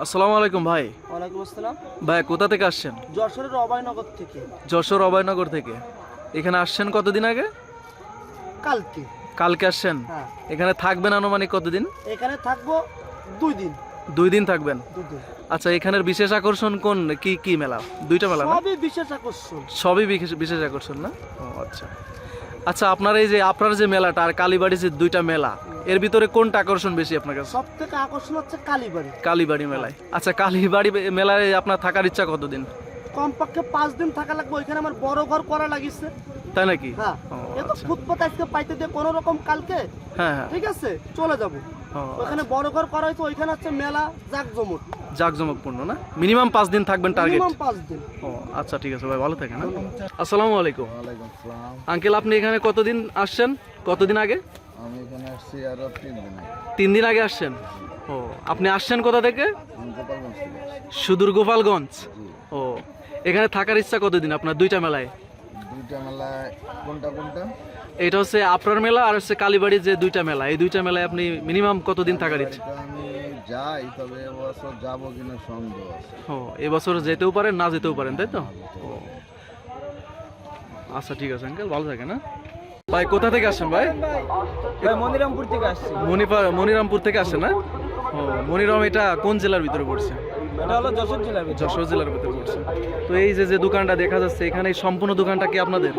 আসসালামু আলাইকুম ভাই। ওয়ালাইকুম আসসালাম। ভাই কোথা থেকে আসছেন? যশোরের অভয়নগর থেকে। যশোর অভয়নগর থেকে। এখানে আসছেন কতদিন আগে? কালকে। কালকে আসছেন? হ্যাঁ। এখানে থাকবেন আনুমানিক কতদিন? এখানে থাকব দুই দিন। দুই দিন থাকবেন? আচ্ছা এখানের বিশেষ আকর্ষণ কোন? কি কি মেলা? দুইটা মেলা না? সবই বিশেষ আকর্ষণ। সবই বিশেষ- বিশেষ আকর্ষণ না? ও আচ্ছা। আচ্ছা আপনার এই যে আপনার যে মেলাটা আর কালীবাড়ি যে দুইটা মেলা এর ভিতরে কোনটা আকর্ষণ বেশি আপনার কাছে? সব থেকে আকর্ষণ হচ্ছে কালীবাড়ি। কালীবাড়ি মেলায়। আচ্ছা কালীবাড়ি মেলায় আপনার থাকার ইচ্ছা কতদিন? কমপক্ষে পাঁচ দিন থাকা লাগবে ওইখানে আমার বড় ঘর করা লাগিছে। তাই নাকি? হ্যাঁ ও, এ তো আচ্ছা। ফুটপাত আজকে পাইতে দিয়ে কোনো রকম কালকে। হ্যাঁ হ্যাঁ। ঠিক আছে চলে যাব। ওখানে বড় ঘর করা হয়েছে ওইখানে হচ্ছে মেলা জাকজমট জাঁকজমকপূর্ণ না? মিনিমাম পাঁচ দিন থাকবেন টার্গেট মিনিমাম পাঁচ দিন। ও আচ্ছা ঠিক আছে ভাই ভালো থাকেন হ্যাঁ? আসসালামু আলাইকুম। ওয়ালাইকুম আসসালাম। আঙ্কেল আপনি এখানে কতদিন আসছেন? কতদিন আগে? আমি এখানে আসছি আরও তিন দিন আগে। তিন দিন আগে আসছেন ও আপনি আসছেন কোথা থেকে থেকে। সুদূর গোপালগঞ্জ ও এখানে থাকার ইচ্ছা কতদিন আপনার দুইটা মেলায় দুইটা মেলায় কোনটা কোনটা এটা হচ্ছে আপনার মেলা আর হচ্ছে কালীবাড়ির যে দুইটা মেলা এই দুইটা মেলায় আপনি মিনিমাম কতদিন থাকার ইচ্ছা আমি যাই তবে এবছর যাব কিনা সন্দেহ আছে ও এবছর যেতেও পারেন না যেতেও পারেন তাই তো আচ্ছা ঠিক আছে আঙ্কেল ভালো থাকেন হ্যাঁ ভাই কোথা থেকে আসেন ভাই? ভাই মনিরামপুর থেকে আসছি। মণিপার মনিরামপুর থেকে আসেন না? ও মনিরাম এটা কোন জেলার ভিতরে পড়ছে? এটা হলো যশোর জেলার যশোর জেলার ভিতরে পড়ছে। তো এই যে যে দোকানটা দেখা যাচ্ছে এখানে সম্পূর্ণ দোকানটা কি আপনাদের?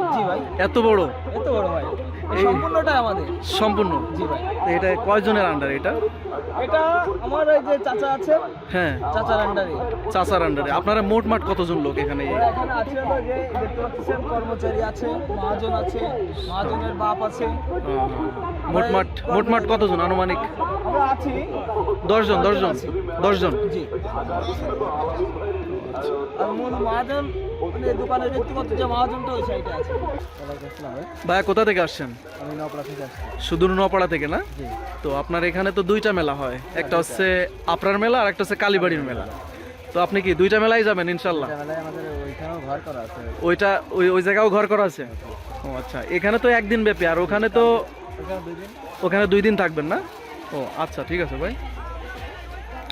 এত বড়? এত বড় ভাই। এই- সম্পূর্ণটাই আমাদের। সম্পূর্ণ? জি ভাই। এটা কয়জনের আন্ডার এটা? এটা আমার ওই যে চাচা আছে হ্যাঁ। চাচার আন্ডারে চাচার আন্ডারে আপনারা মোটমাট কতজন লোক এখানে? এখানে আছে হলো যে দেখতে কর্মচারী আছে মহাজন আছে মহাজনের বাপ আছে। আহ, মোটমাট মোটমাট কতজন আনুমানিক? আমরা আছি। দশজন দশজন দশজন। জি। আর মূল মহাজন মানে দোকানের ব্যক্তিগত যে মহাজনটা ওই সাইডে আছে ভাইয়া কোথা থেকে আসছেন? আমি নপড়া থেকে আসছি সুদূর নোয়াপাড়া থেকে না তো আপনার এখানে তো দুইটা মেলা হয়। একটা হচ্ছে আপনার মেলা আর একটা হচ্ছে কালীবাড়ির মেলা। তো আপনি কি দুইটা মেলায় যাবেন ইনশাল্লাহ? ওইটা ওই ওই জায়গাও ঘর করা আছে? ও আচ্ছা। এখানে তো একদিন ব্যাপী আর ওখানে তো ওখানে দুই দিন থাকবেন না? ও আচ্ছা ঠিক আছে ভাই।